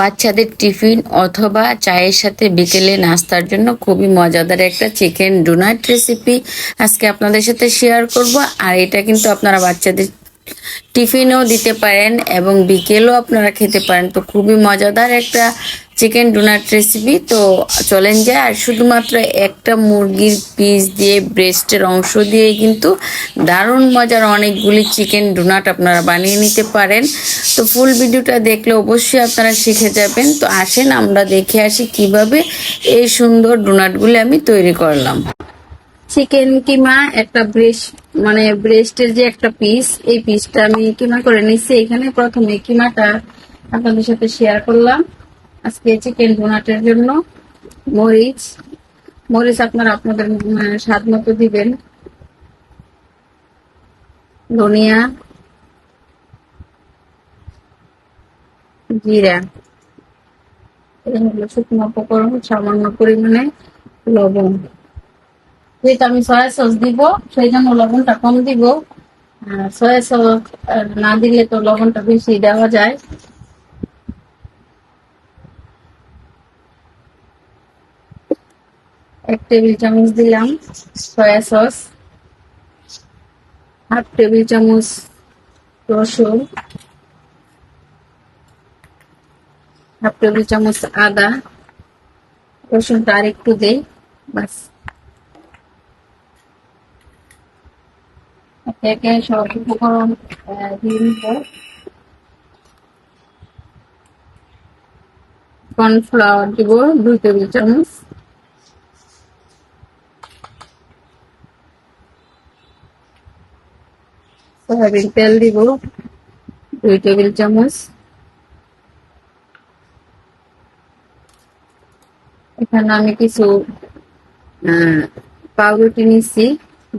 বাচ্চাদের টিফিন অথবা চায়ের সাথে বিকেলে নাস্তার জন্য খুবই মজাদার একটা চিকেন ডোনাট রেসিপি আজকে আপনাদের সাথে শেয়ার করব। আর এটা কিন্তু আপনারা বাচ্চাদের টিফিনও দিতে পারেন এবং বিকেলও আপনারা খেতে পারেন। তো খুবই মজাদার একটা চিকেন ডোনাট রেসিপি তো চলেন যায় আর শুধুমাত্র একটা মুরগির পিস দিয়ে ব্রেস্টের অংশ দিয়ে কিন্তু দারুণ মজার অনেকগুলি চিকেন ডোনাট আপনারা বানিয়ে নিতে পারেন। তো ফুল ভিডিওটা দেখলে অবশ্যই আপনারা শিখে যাবেন। তো আসেন, আমরা দেখে আসি কীভাবে এই সুন্দর ডোনাটগুলি আমি তৈরি করলাম। চিকেন কিমা একটা ব্রেস্ট মানে ব্রেস্টের যে একটা পিস এই পিসটা আমি কিমা করে নিচ্ছি এখানে প্রথমে কিমাটা আপনাদের সাথে শেয়ার করলাম। আজকে চিকেন ডোনাটের জন্য, মরিচ মরিচ আপনারা আপনাদের মানে স্বাদ মতো দিবেন। ধনিয়া, জিরা শুকনো উপকরণ, সামান্য পরিমাণে লবণ। যেহেতু আমি সয়া সস দিব, সেই জন্য লবণটা কম দিব। সয়া সস না দিলে তো লবণটা বেশি দেওয়া যায়। এক টেবিল চামচ দিলাম, সয়া সস, হাফ টেবিল চামচ রসুন, হাফ টেবিল চামচ আদা, রসুনটা আর একটু দেই, বাস। একে সব উপকরণ দিয়ে নিব কর্নফ্লাওয়ার দিব, দুই টেবিল চামচ। সয়াবিন তেল দিব, দুই টেবিল চামচ। এখানে আমি কিছু পাউরুটি নিচ্ছি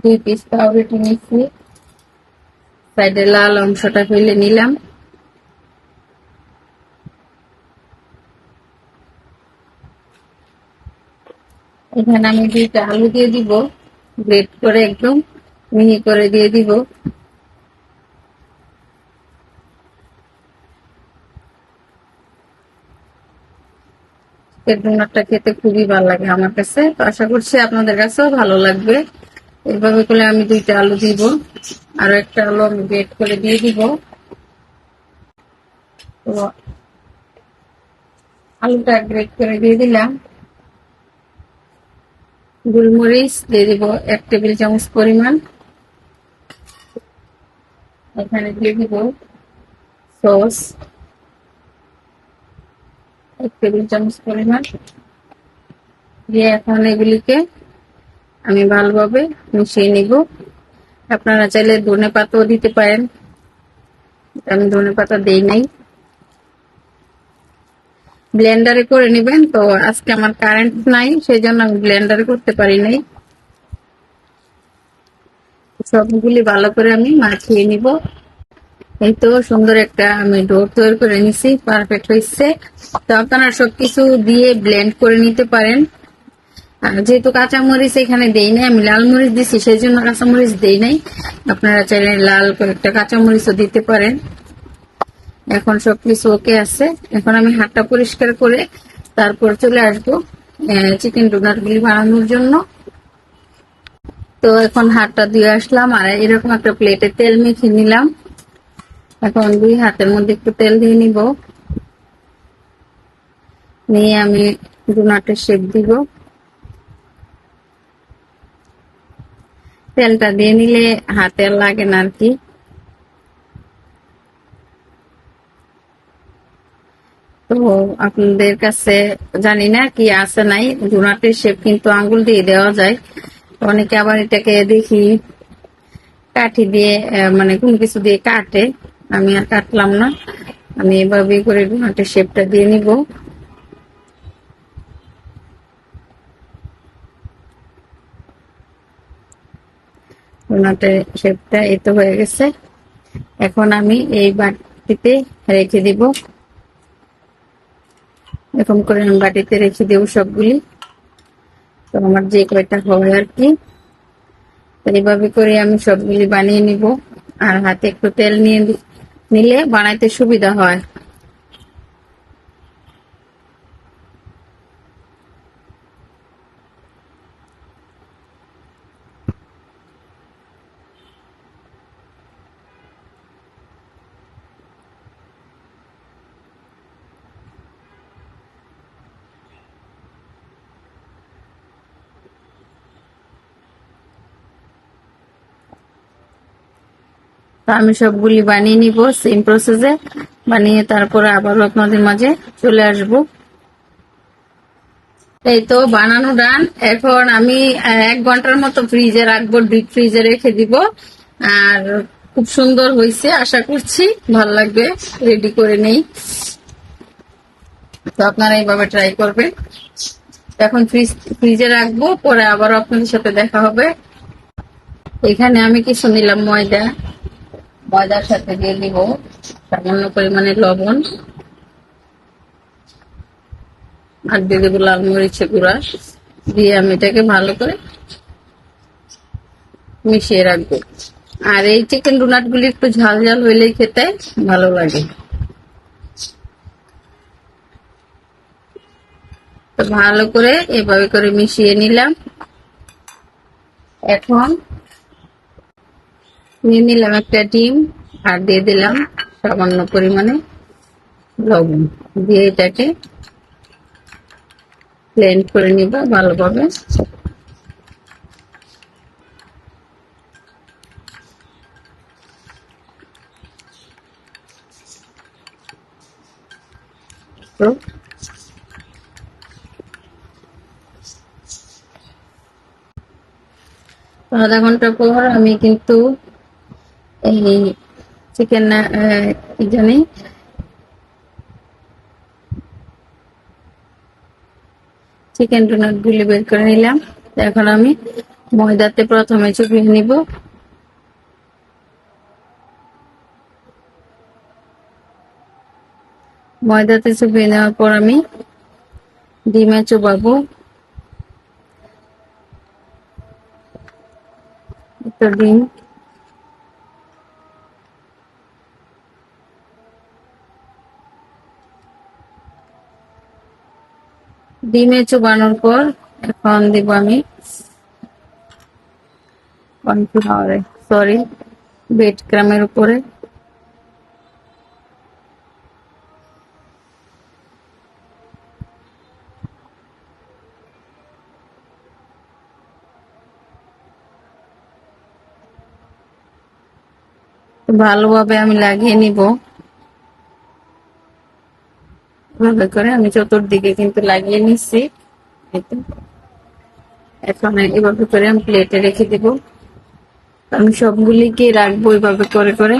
দুই পিস পাউরুটি নিচ্ছি সাইডে লাল অংশটা ফেলে নিলাম। এখানে আমি দুইটা আলু দিয়ে দিব, গ্রেট করে একদম মিহি করে দিয়ে দিব। চিকেন ডোনাটটা খেতে খুবই ভালো লাগে আমার কাছে। তো আশা করছি আপনাদের কাছেও ভালো লাগবে। এইভাবে করে আমি দুইটা আলু দিব, আর একটা আলু আমি বেট করে দিয়ে দিব। তো আলুটা গ্রেট করে দিয়ে দিলাম। গোলমরিচ দিয়ে দিব এক টেবিল চামচ পরিমাণ। এখানে দিয়ে দিব সস। এক টেবিল চামচ পরিমাণ। দিয়ে এখন এগুলিকে আমি ভালোভাবে মিশিয়ে নিব। আপনারা চাইলে ধনে পাতাও দিতে পারেন। আমি ধনে পাতা দেই নাই। ব্লেন্ডারে করে নেবেন। তো আজকে আমার কারেন্ট নাই সেই জন্য আমি ব্লেন্ডারে করতে পারি নাই। সবগুলি ভালো করে আমি মাখিয়ে নিব। এই তো সুন্দর একটা আমি ডোর তৈরি করে নিছি পারফেক্ট হয়েছে তো আপনারা সবকিছু দিয়ে ব্লেন্ড করে নিতে পারেন। আর যেহেতু কাঁচামরিচ এখানে দেই নাই, আমি লাল মরিচ দিছি সেই জন্য কাঁচামরিচ দেই নাই। আপনারা চাইলে লাল কয়েকটা কাঁচামরিচও দিতে পারেন। এখন সবকিছু ওকে আছে। এখন আমি হাতটা পরিষ্কার করে তারপর চলে আসব চিকেন ডোনাট গুলি বানানোর জন্য। তো এখন হাতটা দিয়ে আসলাম, আর এরকম একটা প্লেটে তেল মেখে নিলাম। এখন দুই হাতের মধ্যে একটু তেল দিয়ে নিব। নিয়ে আমি ডোনাটের শেপ দিব। তেলটা দিয়ে নিলে হাতে লাগে না আর কি তো আপনাদের কাছে জানি না কি আছে নাই, ডোনাটের শেপ কিন্তু আঙ্গুল দিয়ে দেওয়া যায়। অনেকে আবার এটাকে দেখি কাঠি দিয়ে মানে কোনো কিছু দিয়ে কাটে। আমি আর কাটলাম না। আমি এভাবে করে ডোনাটের শেপটা দিয়ে নিব। ডোনাটের শেপটা এই তো হয়ে গেছে। এখন আমি এই বাটিতে রেখে দিব। এরকম করে আমি বাটিতে রেখে দেবো সবগুলি। তো আমার যে কয়টা হয় আর কি। এইভাবে করে আমি সবগুলি বানিয়ে নিব। আর হাতে একটু তেল নিয়ে নিলে বানাইতে সুবিধা হয়। তো আমি সবগুলি বানিয়ে নিব সেম প্রসেসে বানিয়ে তারপরে আবারও আপনাদের মাঝে চলে আসব। এই তো বানানো ডান এখন আমি এক ঘণ্টার মতো ফ্রিজে রাখব ডিপ ফ্রিজে রেখে দিব। আর খুব সুন্দর হয়েছে, আশা করছি ভালো লাগবে রেডি করে নেই। তো আপনারা এইভাবে ট্রাই করবেন। এখন ফ্রিজ ফ্রিজে রাখব, পরে আবার আপনাদের সাথে দেখা হবে। এখানে আমি কিছু নিলাম ময়দা। ময়দার সাথে দিয়ে দিব। সামান্য পরিমাণে লবণ। আর দিয়ে দেবো লাল মরিচের গুঁড়া। দিয়ে আমি এটাকে ভালো করে মিশিয়ে রাখব। আর এই চিকেন ডোনাট গুলি একটু ঝাল ঝাল হইলেই খেতে ভালো লাগে। ভালো করে এভাবে করে মিশিয়ে নিলাম। এখন নিয়ে নিলাম একটা ডিম আর দিয়ে দিলাম সামান্য পরিমাণে লবণ। দিয়ে এটাকে ব্লেন্ড করে নিব ভালোভাবে। আধা ঘণ্টা পর আমি কিন্তু চিকেন কি জানি? চিকেন ডোনাট গুলি বের করে নিলাম। এখন আমি ময়দাতে প্রথমে চুপিয়ে নিব। ময়দাতে চুপিয়ে নেওয়ার পর আমি ডিমে চুবাবো। ডিম ডিমে চুবানোর পর এখন দিব আমি কর্নফ্লাওয়ারে সরি বেড ক্রামের উপরে। ভালোভাবে আমি লাগিয়ে নিব। এভাবে করে আমি চতুর্দিকে কিন্তু লাগিয়ে নিচ্ছি। এখন এভাবে করে আমি প্লেটে রেখে দিব। আমি সবগুলিকে রাখব এভাবে করে করে।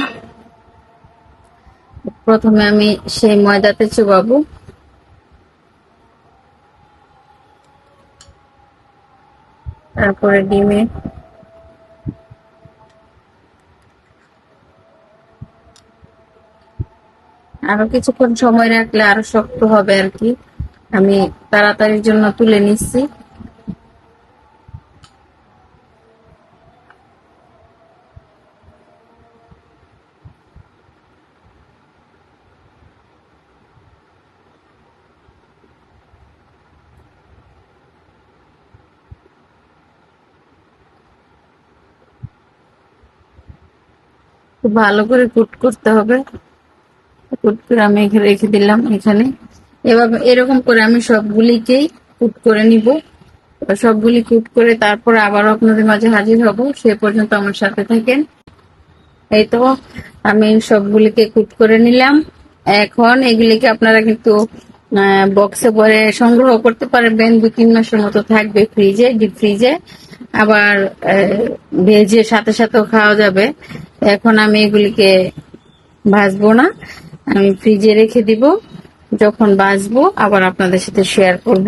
প্রথমে আমি সেই ময়দাতে চুবাবো। তারপরে ডিমে আরও কিছুক্ষণ সময় রাখলে আরও শক্ত হবে আর কি। আমি তাড়াতাড়ির জন্য তুলে নিচ্ছি। ভালো করে কুট করতে হবে। কুট করে আমি রেখে দিলাম এখানে। এভাবে এরকম করে আমি সবগুলিকেই কুট করে নিব। এবার সবগুলি কুট করে তারপর আবার আপনাদের মাঝে হাজির হব। সে পর্যন্ত আমার সাথে থাকেন। এই তো আমি সবগুলিকে কুট করে নিলাম। এখন এগুলিকে আপনারা কিন্তু বক্সে পরে সংগ্রহ করতে পারবেন। দু তিন মাসের মতো থাকবে ফ্রিজে ডিপ ফ্রিজে আবার ভেজে সাথে সাথেও খাওয়া যাবে। এখন আমি এগুলিকে ভাজবো না। আমি ফ্রিজে রেখে দিব। যখন বাঁচবো আবার আপনাদের সাথে শেয়ার করব।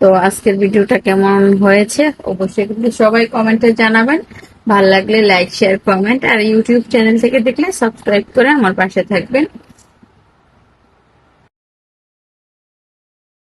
তো আজকের ভিডিওটা কেমন হয়েছে, অবশ্যই কিন্তু সবাই কমেন্টে জানাবেন। ভালো লাগলে লাইক শেয়ার কমেন্ট আর ইউটিউব চ্যানেল থেকে দেখলে সাবস্ক্রাইব করে আমার পাশে থাকবেন।